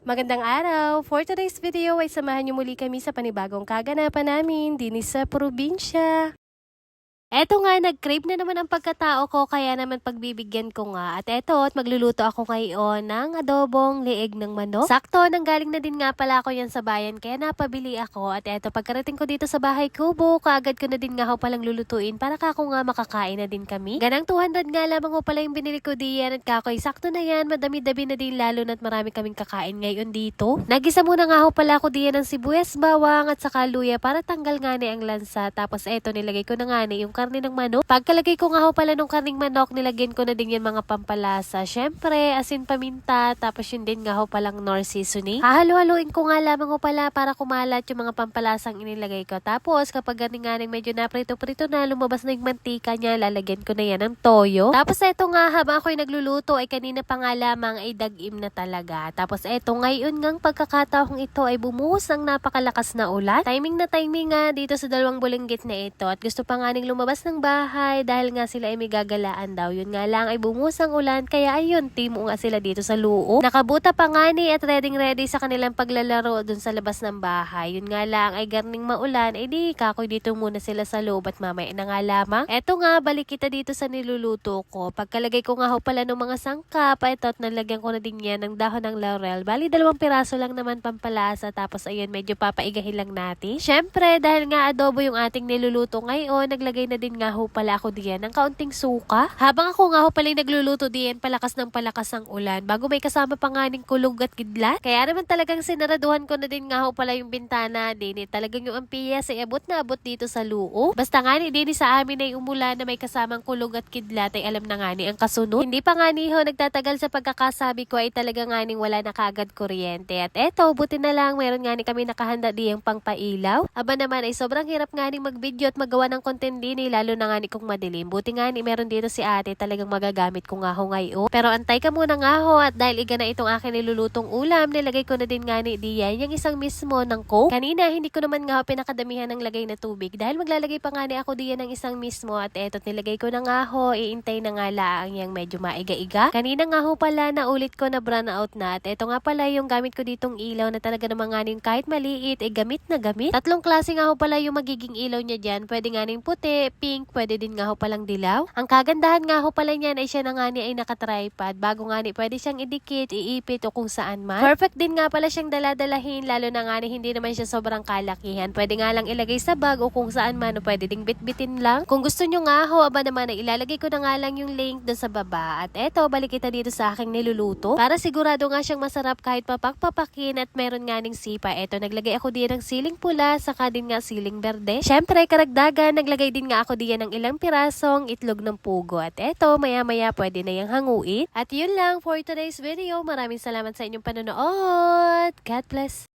Magandang araw! For today's video ay samahan niyo muli kami sa panibagong kaganapan namin din sa probinsya. Eto nga, nag-crave na naman ang pagkatao ko kaya naman pagbibigyan ko nga. At eto, at magluluto ako ngayon ng adobong liig ng manok. Sakto, nanggaling na din nga pala ako yan sa bayan kaya napabili ako. At eto, pagkarating ko dito sa bahay kubo, kaagad ko na din nga ako palang lulutuin para kako nga makakain na din kami. Ganang 200 nga lamang ko pala yung binili ko diyan at kakoy, sakto na yan, madami-dami na din lalo na't marami kaming kakain ngayon dito. Nagisa muna nga ako pala ako diyan ng sibuyas, bawang at saka luya para tanggal nga ni ang lansa. Tapos eto, nilagay ko na nga ni yung karne ng manok. Pagkalagay ko nga ho pala nung karning manok, nilagyan ko na din yan mga pampalasa. Syempre, asin paminta, tapos yun din nga ho palang nor seasoning. Hahalo-haluin ko nga lamang ho pala para kumalat yung mga pampalasang inilagay ko. Tapos, kapag ganing nga medyo naprito-prito na, lumabas na yung mantika niya, lalagyan ko na yan ng toyo. Tapos, eto nga, habang ako'y nagluluto, ay kanina pa nga lamang ay dagim na talaga. Tapos, eto, ngayon ngang pagkakataong ito ay bumuhos ng napakalakas na ulan. Timing na timing nga dito sa dalawang bulinggit na ito. At gusto pa nga ning lumabas ng bahay dahil nga sila ay may gagalaan daw. Yun nga lang ay bumuhos ang ulan kaya ayun, timo nga sila dito sa luo. Nakabuta pa nga ni at ready ready sa kanilang paglalaro dun sa labas ng bahay. Yun nga lang ay garning maulan, ay di kakoy dito muna sila sa loob at mamaya na nga lamang. Eto nga, balik kita dito sa niluluto ko. Pagkalagay ko nga ho pala ng mga sangkap, eto at nalagyan ko na din yan ng dahon ng laurel. Bali, dalawang piraso lang naman pampalasa tapos ayun, medyo papaigahin lang natin. Syempre, dahil nga adobo yung ating niluluto ngayon, naglagay na din nga ho pala ako diyan ng kaunting suka. Habang ako nga ho pala nagluluto diyan, palakas ng palakas ang ulan. Bago may kasama pa nga ning kulog at kidlat. Kaya naman talagang sinaraduhan ko na din nga ho pala yung bintana din. Eh. Talagang yung ampiyas ay abot na abot dito sa luo. Basta nga ni din sa amin ay umulan na may kasamang kulog at kidlat ay alam na nga ni ang kasunod. Hindi pa nga ni ho nagtatagal sa pagkakasabi ko ay talaga nga ning wala na kagad kuryente. At eto, buti na lang meron nga ni kami nakahanda di yung pangpailaw. Aba naman ay sobrang hirap nga ni mag-video at magawa ng content din eh, lalo na nga ni kung madilim. Buti nga ni meron dito si ate talagang magagamit ko nga ho ngayon. Pero antay ka muna nga ho at dahil iga na itong akin nilulutong ulam, nilagay ko na din nga ni diyan yung isang mismo ng coke. Kanina hindi ko naman nga ho pinakadamihan ng lagay na tubig dahil maglalagay pa nga ni ako diyan ng isang mismo at eto nilagay ko na nga ho, iintay na nga laang yung medyo maiga-iga. Kanina nga ho pala na ulit ko na brown out na at eto nga pala yung gamit ko ditong ilaw na talaga naman nga yung kahit maliit, eh gamit na gamit. Tatlong klase nga ho pala yung magiging ilaw niya dyan. Pwede nga ning puti, pink, pwede din nga ho palang dilaw. Ang kagandahan nga ho pala niyan ay siya na nga ni ay nakatripod. Bago nga ni pwede siyang idikit, iipit o kung saan man. Perfect din nga pala siyang daladalahin lalo na nga ni hindi naman siya sobrang kalakihan. Pwede nga lang ilagay sa bag o kung saan man o pwede ding bitbitin lang. Kung gusto nyo nga ho, aba naman ay ilalagay ko na nga lang yung link doon sa baba. At eto, balik kita dito sa aking niluluto. Para sigurado nga siyang masarap kahit papakpapakin at meron nga ning sipa. Eto, naglagay ako din ng siling pula, saka din nga siling berde. Syempre, karagdagan, naglagay din nga ako diyan ng ilang pirasong itlog ng pugo. At eto, maya-maya pwede na yung hanguin. At yun lang for today's video. Maraming salamat sa inyong panonood. God bless.